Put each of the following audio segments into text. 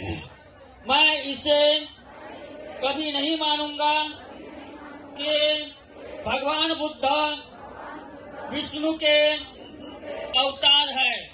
मैं इसे कभी नहीं मानूँगा कि भगवान बुद्ध विष्णु के अवतार है।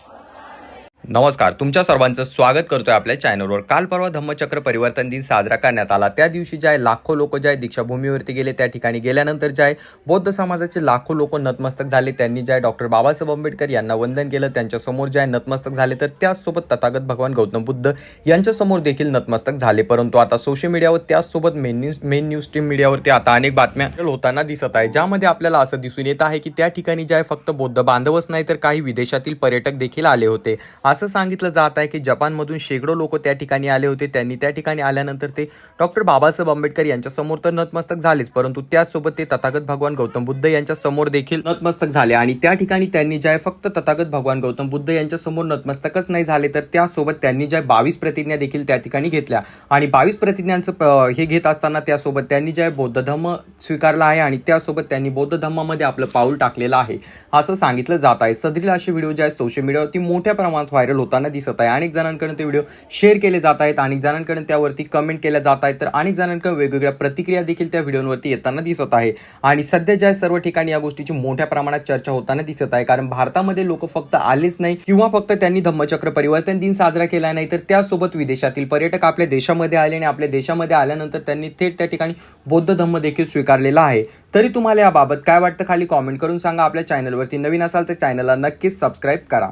नमस्कार तुमच्या सर्वांचं स्वागत करतोय आपल्या चॅनलवर काल परवा धम्मचक्र परिवर्तन दिन साजरा करण्यात आला. त्या दिवशी जे आहे लाखो लोक जे आहे दीक्षाभूमीवरती गेले त्या ठिकाणी गेल्यानंतर जे आहे बौद्ध समाजाचे लाखो लोक नतमस्तक झाले. त्यांनी जे आहे डॉक्टर बाबासाहेब आंबेडकर यांना वंदन केलं. त्यांच्यासमोर जे आहे नतमस्तक झाले तर त्याचसोबत तथागत भगवान गौतम बुद्ध यांच्यासमोर देखील नतमस्तक झाले. परंतु आता सोशल मीडियावर त्याचसोबत main news main news team मीडियावरती आता अनेक बातम्या होताना दिसत आहे. ज्यामध्ये आपल्याला असं दिसून येत आहे की त्या ठिकाणी जे आहे फक्त बौद्ध बांधवच नाही तर काही विदेशातील पर्यटक देखील आले होते. असं सांगितलं जात आहे की जपानमधून शेकडो लोक त्या ठिकाणी आले होते. त्यांनी त्या ठिकाणी आल्यानंतर ते डॉक्टर बाबासाहेब आंबेडकर यांच्यासमोर तर नतमस्तक झालेच परंतु त्याचसोबत ते तथागत भगवान गौतम बुद्ध यांच्या समोर देखील नतमस्तक झाले. आणि त्या ठिकाणी त्यांनी जे फक्त तथागत भगवान गौतम बुद्ध यांच्या समोर नतमस्तकच नाही झाले तर त्यासोबत त्यांनी ज्या बावीस प्रतिज्ञा देखील त्या ठिकाणी घेतल्या. आणि बावीस प्रतिज्ञांचं प- हे घेत असताना त्यासोबत त्यांनी जे बौद्ध धर्म स्वीकारला आहे आणि त्यासोबत त्यांनी बौद्ध धर्मामध्ये आपलं पाऊल टाकलेलं आहे असं सांगितलं जात आहे. सदरील असे व्हिडिओ जे आहेत सोशल मीडियावरती मोठ्या प्रमाणात व्हायरल होताना दिसत आहे. अनेक जणांकडून ते व्हिडिओ शेअर केले जात आहेत. अनेक जणांकडून त्यावरती कमेंट केल्या जात आहेत. तर अनेक जणांकडून वेगवेगळ्या प्रतिक्रिया देखील त्या व्हिडिओवरती येताना दिसत आहे. आणि सध्या ज्या सर्व ठिकाणी या गोष्टीची मोठ्या प्रमाणात चर्चा होताना दिसत आहे. कारण भारतामध्ये लोक फक्त आलेच नाही किंवा फक्त त्यांनी धम्मचक्र परिवर्तन दिन साजरा केला नाही तर त्यासोबत विदेशातील पर्यटक आपल्या देशामध्ये आले आणि आपल्या देशामध्ये आल्यानंतर त्यांनी थेट त्या ठिकाणी बौद्ध धम्म देखील स्वीकारलेला आहे. तरी तुम्हाला याबाबत काय वाटतं? खाली कॉमेंट करून सांगा. आपल्या चॅनलवरती नवीन असाल तर चॅनलला नक्कीच सबस्क्राईब करा.